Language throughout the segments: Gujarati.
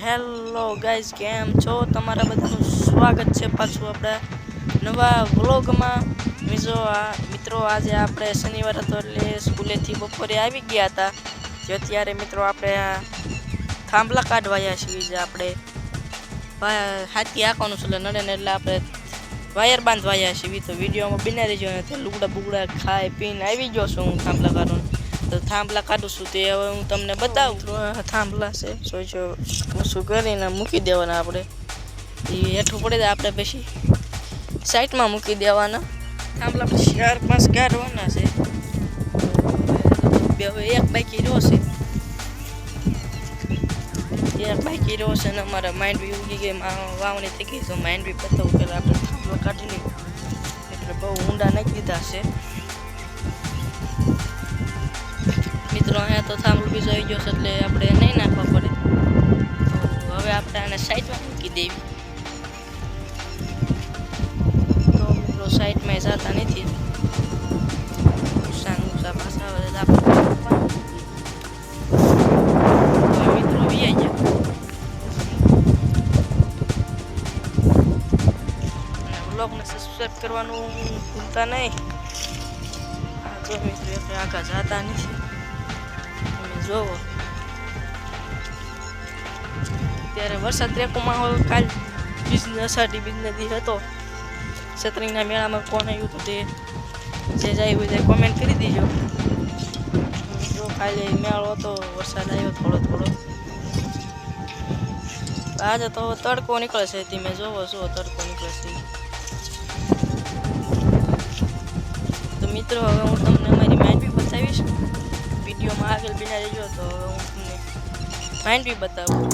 હેલો ગાઈઝ કેમ છો? તમારા બધાનું સ્વાગત છે પાછું આપણા નવા વ્લોગમાં. મીઝો આ મિત્રો, આજે આપણે શનિવાર હતો એટલે સ્કૂલેથી બપોરે આવી ગયા હતા. જે અત્યારે મિત્રો આપણે થાંભલા કાઢવાયા છીએ જે આપણે હાથી હાંકવાનું છે નડે ને એટલે આપણે વાયર બાંધવાયા છીએ. તો વિડીયોમાં બિના રહેજો ને લુગડા બુગડા ખાઈ પીને આવી ગયો છું હું થાંભલા કાઢવાનું તો થાંભલા કાઢું છું તે હવે હું તમને બતાવું. થાંભલા છે. જોઈજો શું કરીને મૂકી દેવાના આપણે. એ હેઠું પડે આપણે પછી સાઈડમાં મૂકી દેવાના. થાંભલા પછી ચાર પાંચ કાઢવાના છે. બે હવે એક બાકી રહ્યો છે. એક બાકી રહ્યો છે ને અમારા માઇન્ડ બી ઉગી ગઈ. વાવણી થઈ ગઈ તો માઇન્ડ બી બતાવું પેલા આપણે થાંભલો કાઢી એટલે બહુ ઊંડા નાખી દીધા છે. અહીંયા તો થાંભલો બીજો આવી ગયો છે, એટલે આપણે નહીં નાખવા પડે. તો હવે આપણે આને સાઈડમાં મૂકી દેવી. તો મિત્રો સાઈડમાં જતા નથી. નુકસાન નુકસાન પાછા આપણે મિત્રો, વી ગયા. અને વ્લોગને સબસ્ક્રાઈબ કરવાનું ભૂલતા નહીં. આ જો મિત્રો એક આગળ જતા નથી. જોવો. ત્યારે વરસાદ રેકો માહોલ કાલ બિઝનેસ અષાઢી બિઝનેસ હતો. છત્રીના મેળામાં કોણ આવ્યું હતું તે જે જાય હોય તે કોમેન્ટ કરી દીજો. જો કાલે મેળો હતો, વરસાદ આવ્યો થોડો થોડો. આજે તો તડકો નીકળે છે તમે જોવો, જુઓ તડકો નીકળે છે તો મિત્રો, હવે હું તમને મારી બી બતાવીશ. વિડીયોમાં આગળ બિના રહેજો તો હું તમને માઇન્ડ બી બતાવું.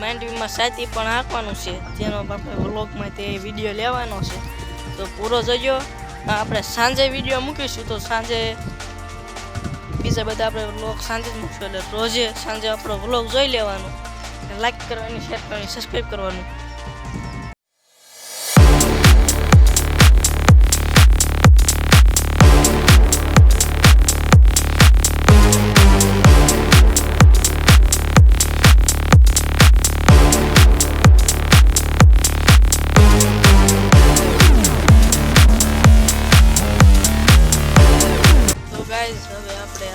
માંડવીમાં સાથી પણ આપવાનું છે. જેનો આપણે વ્લોગમાં તે વીડિયો લેવાનો છે. તો પૂરો જોજો. આપણે સાંજે વીડિયો મૂકીશું તો સાંજે બીજા બધા આપણે વ્લોગ સાંજે જ મૂકશું. એટલે રોજે સાંજે આપણો વ્લોગ જોઈ લેવાનો. લાઈક કરવાની શેર કરવાની સબસ્ક્રાઈબ કરવાનું.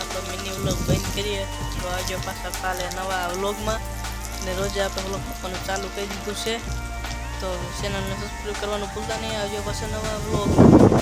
આપણો મિની વ્લોગ બંધ કરીએ. તો આજે પાછા કાલે નવા વ્લોગમાં ને રોજે આપણે વ્લોગ મૂકવાનું ચાલુ કરી દીધું છે. તો ચેનલને સબસ્ક્રાઈબ કરવાનું ભૂલતા નહીં. આવજો પાછા નવા વ્લોગ